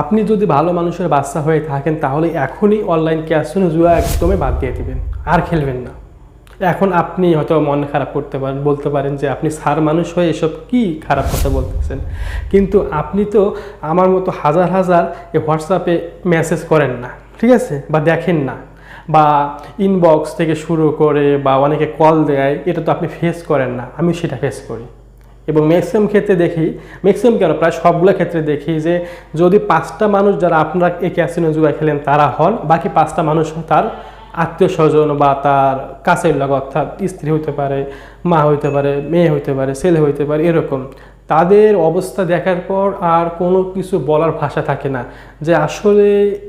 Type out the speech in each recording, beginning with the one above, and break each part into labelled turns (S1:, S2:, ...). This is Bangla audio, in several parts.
S1: আপনি যদি ভালো মানুষের বাচ্চা হয়ে থাকেন, তাহলে এখনই অনলাইন ক্যাসিনো জুয়া একদমই বাদ দিয়ে দিবেন। আর খেলবেন না। এখন আপনি হয়তো মন খারাপ করতে পারেন বলতে পারেন যে আপনি সার মানুষ হয়ে এসব কি খারাপ কথা বলতেছেন? কিন্তু আপনি তো আমার মতো হাজার হাজার এ হোয়াটসঅ্যাপে মেসেজ করেন না, ঠিক আছে? বা দেখেন না। বা ইনবক্স থেকে শুরু করে বা অনেকে কল দেয়, এটা তো আপনি ফেস করেন না। আমি সেটা ফেস করি। এবং ম্যাক্সিমাম ক্ষেত্রে দেখি ম্যাক্সিমাম কেন? প্রায় সবগুলো ক্ষেত্রে দেখি যে, যদি পাঁচটা মানুষ যারা আপনারা এই ক্যাসিনো জুয়া খেলেন, তারা হন, বাকি পাঁচটা মানুষ তার আত্মীয় স্বজন বা তার কাছের লোক, অর্থাৎ স্ত্রী হইতে পারে, মা হইতে পারে, মেয়ে হইতে পারে, ছেলে হইতে পারে, এরকম। তাদের অবস্থা দেখার পর আর কোনো কিছু বলার ভাষা থাকে না যে, আসলে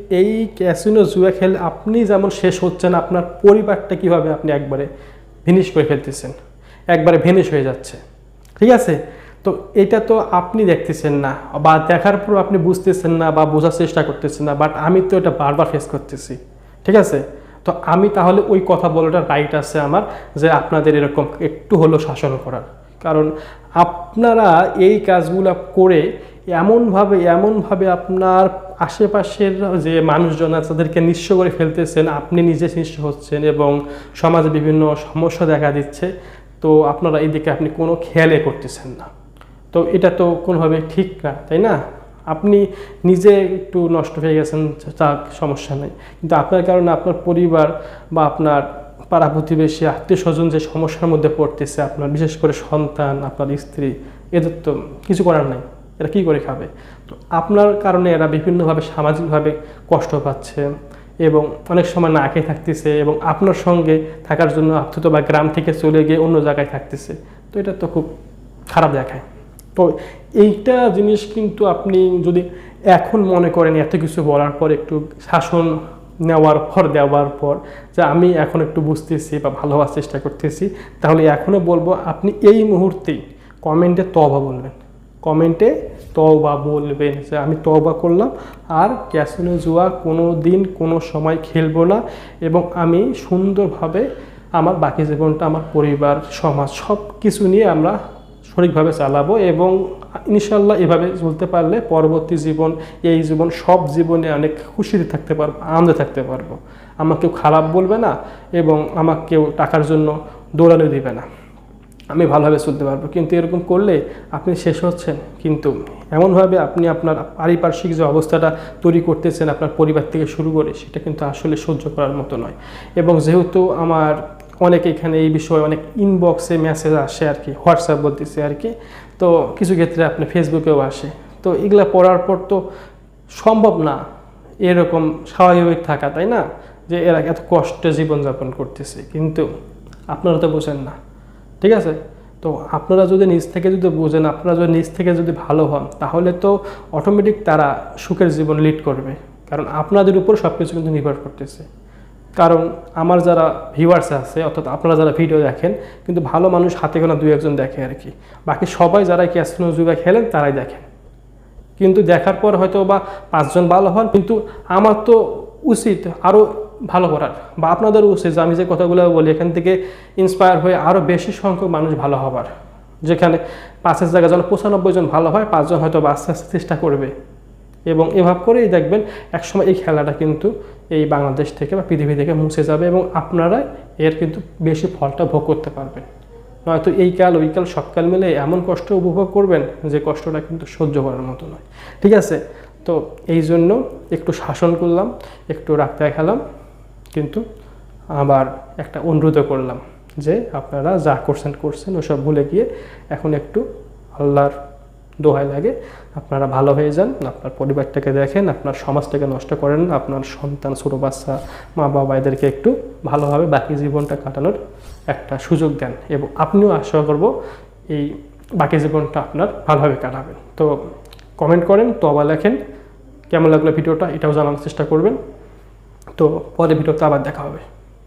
S1: এই ক্যাসিনো জুয়া খেলে আপনি যেমন শেষ হচ্ছেন, আপনার পরিবারটা কীভাবে আপনি একবারে ফিনিশ করে ফেলতেছেন? একবারে ভেনিশ হয়ে যাচ্ছে। ঠিক আছে? তো এটা তো আপনি দেখতেছেন না বা দেখার পর আপনি বুঝতেছেন না বা বোঝার চেষ্টা করতেছেন না বাট আমি তো এটা বারবার ফেস করতেছি, ঠিক আছে? তো আমি তাহলে ওই কথা বলাটা রাইট আছে আমার যে আপনাদের এরকম একটু হলেও শাসন করার। কারণ আপনারা এই কাজগুলো করে এমনভাবে এমনভাবে আপনার আশেপাশের যে মানুষজন আছে তাদেরকে নিঃস্ব করে ফেলতেছেন, আপনি নিজে নিঃস্ব হচ্ছেন এবং সমাজে বিভিন্ন সমস্যা দেখা দিচ্ছে তো আপনারা এদিকে আপনি কোনো খেয়ালে করতেছেন না। তো এটা তো কোনোভাবে ঠিক না, তাই না? আপনি নিজে একটু নষ্ট হয়ে গেছেন, তা সমস্যা নেই। কিন্তু আপনার কারণে আপনার পরিবার বা আপনার পাড়া প্রতিবেশী, আত্মীয় স্বজন যে সমস্যার মধ্যে পড়তেছে, আপনার বিশেষ করে সন্তান, আপনার স্ত্রী, এদের তো কিছু করার নাই। এরা কী করে খাবে? তো আপনার কারণে এরা বিভিন্নভাবে সামাজিকভাবে কষ্ট পাচ্ছে এবং অনেক সময় না খেয়ে থাকতেছে এবং আপনার সঙ্গে থাকার জন্য অথচ বা গ্রাম থেকে চলে গিয়ে অন্য জায়গায় থাকতেছে। তো এটা তো খুব খারাপ দেখায়। তো এইটা জিনিস কিন্তু আপনি যদি এখন মনে করেন এত কিছু বলার পর, একটু শাসন নেওয়ার পর, দেওয়ার পর, যে আমি এখন একটু বুঝতেছি বা ভালো হওয়ার চেষ্টা করতেছি, তাহলে এখনও বলব আপনি এই মুহূর্তেই কমেন্টে তবা বলবেন। কমেন্টে তওবা বলবেন। যে আমি তওবা করলাম, আর ক্যাসিনো জুয়া কোনো দিন, কোনো সময় খেলব না এবং আমি সুন্দরভাবে আমার বাকি জীবনটা, আমার পরিবার, সমাজ সব কিছু নিয়ে আমরা সঠিকভাবে চালাবো এবং ইনশাল্লাহ এভাবে চলতে পারলে পরবর্তী জীবন, এই জীবন, সব জীবনে অনেক খুশিতে থাকতে পারব, আনন্দে থাকতে পারব। আমাকে খারাপ বলবে না এবং আমাকে টাকার জন্য দৌড়ানো দিবে না। আমি ভালোভাবে চলতে পারব। কিন্তু এরকম করলে আপনি শেষ হচ্ছেন। কিন্তু এমনভাবে আপনি আপনার পারিপার্শ্বিক যে অবস্থাটা তৈরি করতেছেন আপনার পরিবার থেকে শুরু করে, সেটা কিন্তু আসলে সহ্য করার মতো নয়। এবং যেহেতু আমার অনেক এখানে এই বিষয়ে অনেক ইনবক্সে মেসেজ আসে আর কি হোয়াটসঅ্যাপ বলতেছে আর কি, তো কিছু ক্ষেত্রে আপনি ফেসবুকেও আসে। তো এগুলা পড়ার পর তো সম্ভব না এরকম স্বাভাবিক থাকা, তাই না? যে এরা এত কষ্টে জীবনযাপন করতেছে। কিন্তু আপনারা তো বোঝেন না। ঠিক আছে? তো আপনারা যদি নিজ থেকে যদি বোঝেন, আপনারা যদি নিজ থেকে যদি ভালো হন, তাহলে তো অটোমেটিক তারা সুখের জীবন লিড করবে। কারণ আপনাদের উপর সব কিছু কিন্তু নির্ভর করতেছে। কারণ আমার যারা ভিউয়ার্স আছে, অর্থাৎ আপনারা যারা ভিডিও দেখেন, কিন্তু ভালো মানুষ হাতে গোনা দুই একজন দেখে আর কি। বাকি সবাই যারা ক্যাসিনো যুগে খেলেন, তারাই দেখেন। কিন্তু দেখার পর হয়তো বা পাঁচজন ভালো হন, কিন্তু আমার তো উচিত আরও ভালো করার। বা আপনাদের উচিত আমি যে কথাগুলো বলি, এখান থেকে ইন্সপায়ার হয়ে আরও বেশি সংখ্যক মানুষ ভালো হবার। যেখানে পাঁচের জায়গায় যেন পঁচানব্বই জন ভালো হয় পাঁচজন হয়তো আস্তে আস্তে চেষ্টা করবে। এবং এভাবে করেই দেখবেন একসময় এই খেলাটা কিন্তু এই বাংলাদেশ থেকে বা পৃথিবী থেকে মুছে যাবে এবং আপনারা এর কিন্তু বেশি ফলটা ভোগ করতে পারবেন। নয়তো এই কাল, ওই কাল সবকাল মিলে এমন কষ্ট উপভোগ করবেন যে কষ্টটা কিন্তু সহ্য করার মতো নয়। ঠিক আছে? তো এই জন্য একটু শাসন করলাম, একটু রাখতে দেখালাম। কিন্তু আবার একটা অনুরোধও করলাম যে আপনারা যা করছেন করছেন, ওসব ভুলে গিয়ে এখন একটু আল্লাহর দোহায় লাগে। আপনারা ভালো হয়ে যান, আপনার পরিবারটাকে দেখেন, আপনার সমাজটাকে নষ্ট করেন আপনার সন্তান, ছোটো বাচ্চা, মা বাবা এদেরকে একটু ভালোভাবে বাকি জীবনটা কাটানোর একটা সুযোগ দেন এবং আপনিও আশা করব এই বাকি জীবনটা আপনার ভালোভাবে কাটাবেন। তো কমেন্ট করেন, তবা লেখেন। কেমন লাগল ভিডিওটা? এটাও জানানোর চেষ্টা করবেন। তো পরে ভিডিওতে আবার দেখা হবে।